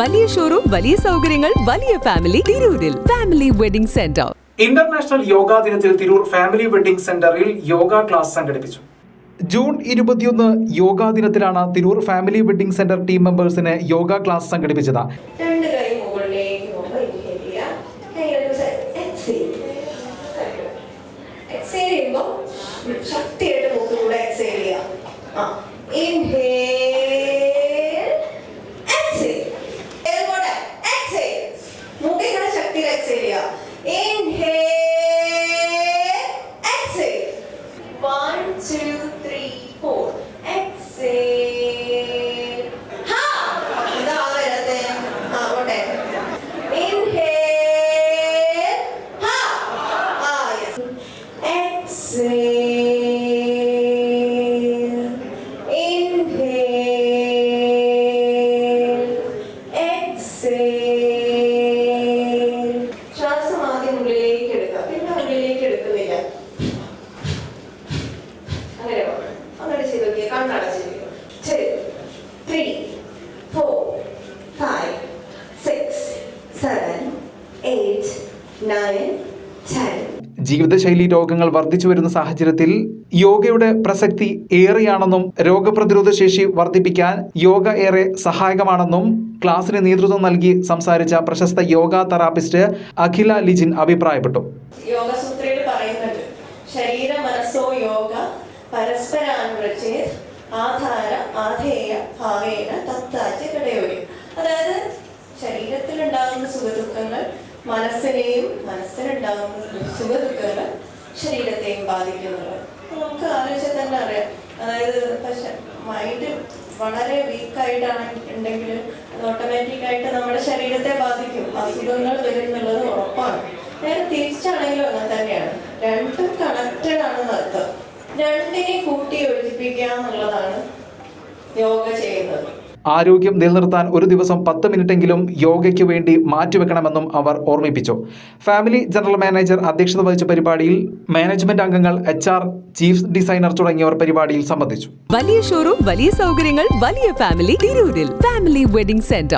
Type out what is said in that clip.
വലിയ ഷോറൂം വലിയ സൗകര്യങ്ങൾ വലിയ ഫാമിലി തിരൂരിൽ. Family wedding centre international yoga ദിനത്തിൽ തിരൂർ ഫാമിലി വെഡിംഗ് സെന്ററിൽ യോഗ ക്ലാസ് സംഘടിപ്പിച്ചു. ജൂൺ ഇരുപത്തിയൊന്ന് യോഗാ ദിനത്തിലാണ് Tirur family wedding centre team മെമ്പേഴ്സിന് yoga class സംഘടിപ്പിച്ചത്. ഇൻഹേൽ ശക്തിയായിട്ട് മൂക്കിലൂടെ എക്സേൽ ചെയ്യുക the area. Inhale, exhale. One, two, three, four. Exhale. Ha! Inhale. Ha! Yes. Exhale. Inhale. Exhale. ജീവിതശൈലി രോഗങ്ങൾ വർദ്ധിച്ചു വരുന്ന സാഹചര്യത്തിൽ യോഗയുടെ പ്രസക്തി ഏറെയാണെന്നും രോഗപ്രതിരോധ ശേഷി വർദ്ധിപ്പിക്കാൻ യോഗ ഏറെ സഹായകമാണെന്നും ക്ലാസിന് നേതൃത്വം നൽകി സംസാരിച്ച പ്രശസ്ത യോഗ തെറാപ്പിസ്റ്റ് അഖില ലിജിൻ അഭിപ്രായപ്പെട്ടു. പറയുന്നുണ്ട് ശരീര മനസ്സോ യോഗ പരസ്പരാനുരചേത് ആധാര ആധേയ ഭാവേന തത്താച്ച ഘടയോരി അതായത് ശരീരത്തിലുണ്ടാകുന്ന സുഖദുഃഖങ്ങൾ മനസ്സിനെയും മനസ്സിനുണ്ടാകുന്ന സുഖദുഃഖങ്ങൾ ശരീരത്തെയും ബാധിക്കുന്നുള്ളത് നമുക്ക് ആലോചിച്ചാൽ തന്നെ അറിയാം. അതായത് പക്ഷെ മൈൻഡ് വളരെ വീക്കായിട്ടാണ് ഉണ്ടെങ്കിൽ അത് ഓട്ടോമാറ്റിക് ആയിട്ട് നമ്മുടെ ശരീരത്തെ ബാധിക്കും. അസുഖങ്ങൾ വരും എന്നുള്ളത് ഉറപ്പാണ്. നേരെ തിരിച്ചാണെങ്കിലും അങ്ങനെ തന്നെയാണ്. രണ്ടും കണക്റ്റഡ് ആണെന്ന് അർത്ഥം. രണ്ടിനെ കൂട്ടി യോജിപ്പിക്കുക എന്നുള്ളതാണ് യോഗ ചെയ്യുന്നത്. ആരോഗ്യം നിലനിർത്താൻ ഒരു ദിവസം പത്ത് മിനിറ്റെങ്കിലും യോഗയ്ക്ക് വേണ്ടി മാറ്റിവെക്കണമെന്നും അവർ ഓർമ്മിപ്പിച്ചു. ഫാമിലി ജനറൽ മാനേജർ അധ്യക്ഷത വഹിച്ച പരിപാടിയിൽ മാനേജ്മെന്റ് അംഗങ്ങൾ എച്ച് ആർ ചീഫ് ഡിസൈനർ തുടങ്ങിയവർ പരിപാടിയിൽ സംബന്ധിച്ചു. വലിയ ഷോറൂം വലിയ സൗകര്യങ്ങൾ വലിയ ഫാമിലി ഫാമിലി വെഡിംഗ് സെന്റർ